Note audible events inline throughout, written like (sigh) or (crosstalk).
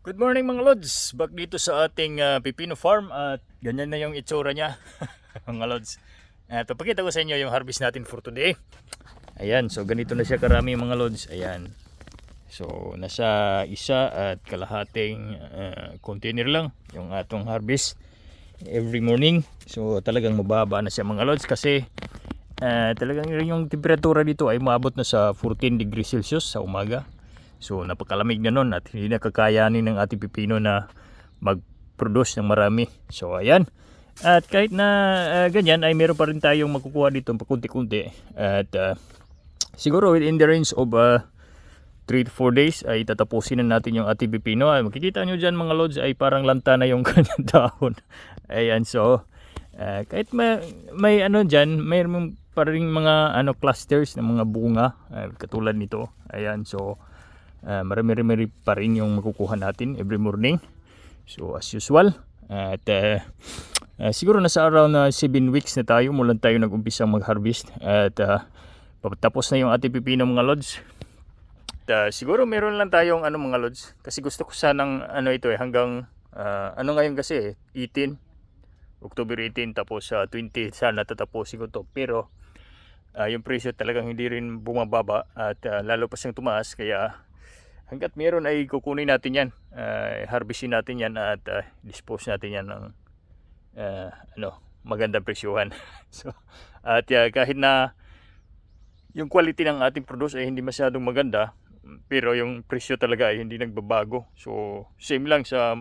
Good morning mga lods. Back dito sa ating ah, pipino farm at ganyan na yung itsura niya (laughs) mga lods. At papakita ko sa inyo yung harvest natin for today. Ayan, so ganito na siya karami mga lods. Ayan. So nasa isa at kalahating ah, container lang yung atong harvest every morning. So talagang mababa na siya mga lods kasi ah, talagang yung temperatura dito ay maabot na sa 14 degrees Celsius sa umaga. So napakalamig na nun at hindi na kakayanin ng ating pipino na mag-produce ng marami. So ayan. At kahit na ah, ganyan ay meron pa rin tayong makukuha dito pakunti-kunti. At ah, siguro within the range of 3 to 4 days ay tatapusin na natin yung ating pipino. Ay, makikita nyo dyan mga lods ay parang lanta na yung (laughs) kanyang dahon. Ayan so ah, kahit may, may ano dyan, mayroon pa rin mga ano clusters ng mga bunga ah, katulad nito. Ayan so Uh, marami-rami pa rin yung makukuha natin every morning. So as usual. At uh, uh, siguro nasa around na 7 weeks na tayo mula tayo nag-umpisa mag-harvest. At uh, tapos na yung ating pipino mga lods. At, uh, siguro meron lang tayong ano mga lods. Kasi gusto ko sanang ano ito eh hanggang uh, ano ngayon kasi eh, 18. October 18 tapos sa uh, 20 sana tatapusin ko to. Pero uh, yung presyo talagang hindi rin bumababa at uh, lalo pa siyang tumaas kaya hanggat meron ay kukunin natin yan. Uh, harvestin natin yan at uh, dispose natin yan ng uh, ano magandang presyuhan. (laughs) So at uh, kahit na yung quality ng ating produce ay hindi masyadong maganda pero yung presyo talaga ay hindi nagbabago. So same lang sa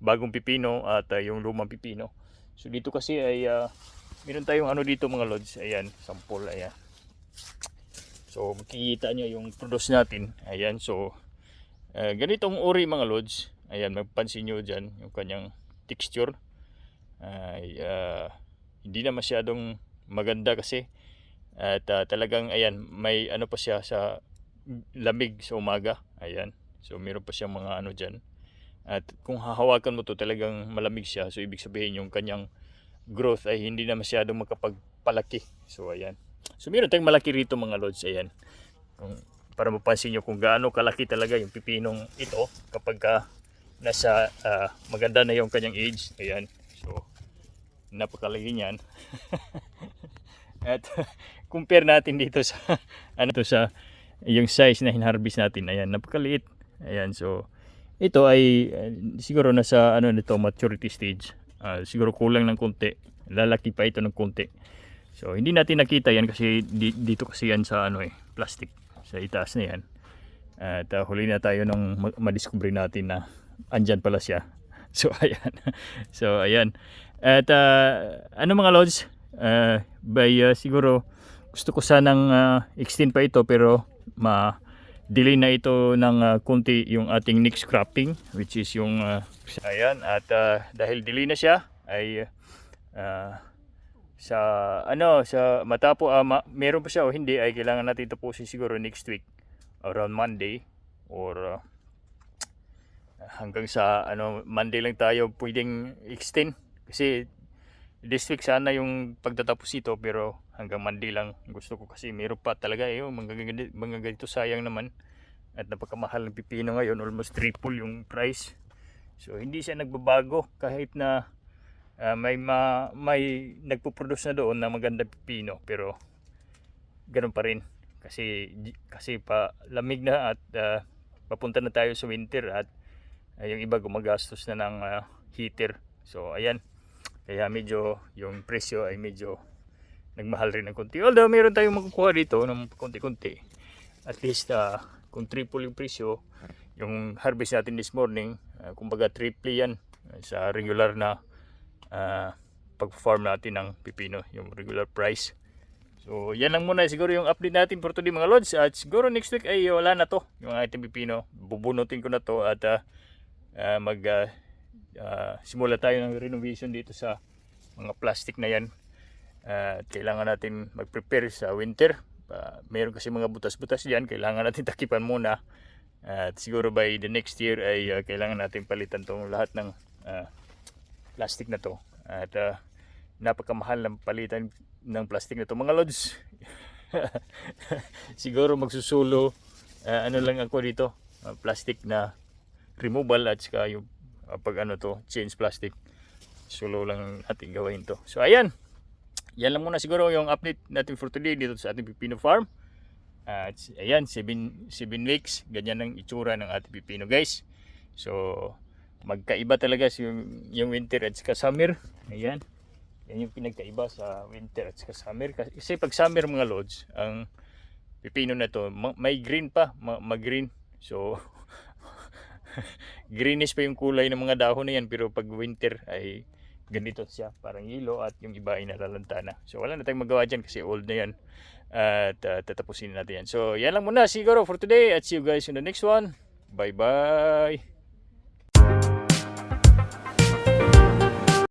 bagong pipino at uh, yung lumang pipino. So dito kasi ay uh, meron tayong ano dito mga lods. Ayan sample ayan. So makikita nyo yung produce natin. Ayan so Uh, ganitong uri mga lods, ayan, mapansin nyo dyan yung kanyang texture. Ay, uh, hindi na masyadong maganda kasi at uh, talagang ayan, may ano pa siya sa lamig sa umaga. Ayan. So meron pa siyang mga ano dyan. At kung hahawakan mo to talagang malamig siya. So ibig sabihin yung kanyang growth ay hindi na masyadong makapagpalaki. So ayan. So meron tayong malaki rito mga lods. Ayan. Kung para mapansin nyo kung gaano kalaki talaga yung pipinong ito kapag ka nasa uh, maganda na yung kanyang age. Ayan. So napakalaki niyan. (laughs) At (laughs) compare natin dito sa (laughs) ano to sa yung size na hinharvest natin. Ayan napakaliit. Ayan so ito ay uh, siguro nasa ano nito maturity stage. Uh, siguro kulang ng konti. Lalaki pa ito ng konti. So hindi natin nakita yan kasi di, dito kasi yan sa ano eh plastic sa itaas na yan. At uh, huli na tayo nung madiscover natin na andyan pala siya. (laughs) So ayan. (laughs) So ayan. At uh, ano mga lods? Uh, by uh, siguro gusto ko sanang uh, extend pa ito pero ma delay na ito ng uh, konti yung ating next cropping which is yung uh, ayan. At uh, dahil delay na siya ay uh, sa ano sa matapo uh, ma, meron pa siya o hindi ay kailangan natin tapusin siguro next week. Around Monday or uh, hanggang sa ano Monday lang tayo pwedeng extend. Kasi this week sana yung pagtatapos ito pero hanggang Monday lang. Gusto ko kasi meron pa talaga eh mga, ganito, mga ganito sayang naman. At napakamahal ng pipino ngayon almost triple yung price. So hindi siya nagbabago kahit na uh, may ma, may nagpo-produce na doon na maganda pipino pero ganun pa rin. Kasi kasi pa lamig na at uh, papunta na tayo sa winter at uh, yung iba gumagastos na ng uh, heater. So ayan. Kaya medyo yung presyo ay medyo nagmahal rin ng konti. Although meron tayong makukuha dito ng konti-konti. At least uh, kung triple yung presyo yung harvest natin this morning uh, kumbaga triple yan sa regular na uh, pag-farm natin ng pipino, yung regular price. So, yan lang muna siguro yung update natin for today mga lods. At siguro next week ay wala na to, yung ating pipino. Bubunutin ko na to at uh, uh, mag uh, uh, simula tayo ng renovation dito sa mga plastic na yan. Uh, kailangan natin mag-prepare sa winter. Uh, mayroon kasi mga butas-butas diyan, kailangan natin (laughs) takipan muna. Uh, at siguro by the next year ay uh, kailangan natin palitan tong lahat ng uh, plastic na to at uh, napakamahal ng palitan ng plastic na to mga lods (laughs) siguro magsusulo uh, ano lang ako dito uh, plastic na removal at saka yung ah, pag ano to, change plastic. Solo lang natin gawin to. So ayan. Yan lang muna siguro yung update natin for today dito sa ating Pipino Farm. At ayan, 7 7 weeks, ganyan ang itsura ng ating pipino, guys. So, magkaiba talaga si yung, winter at saka summer. Ayan. Yan yung pinagkaiba sa winter at saka summer. Kasi pag summer mga lods, ang pipino na to, ma- may green pa, ma- mag-green. So, (laughs) greenish pa yung kulay ng mga dahon na yan. Pero pag winter ay ganito siya, parang yellow at yung iba ay nalalanta na. So, wala na tayong magawa dyan kasi old na yan. At uh, tatapusin natin yan. So, yan lang muna siguro for today at see you guys in the next one. Bye-bye!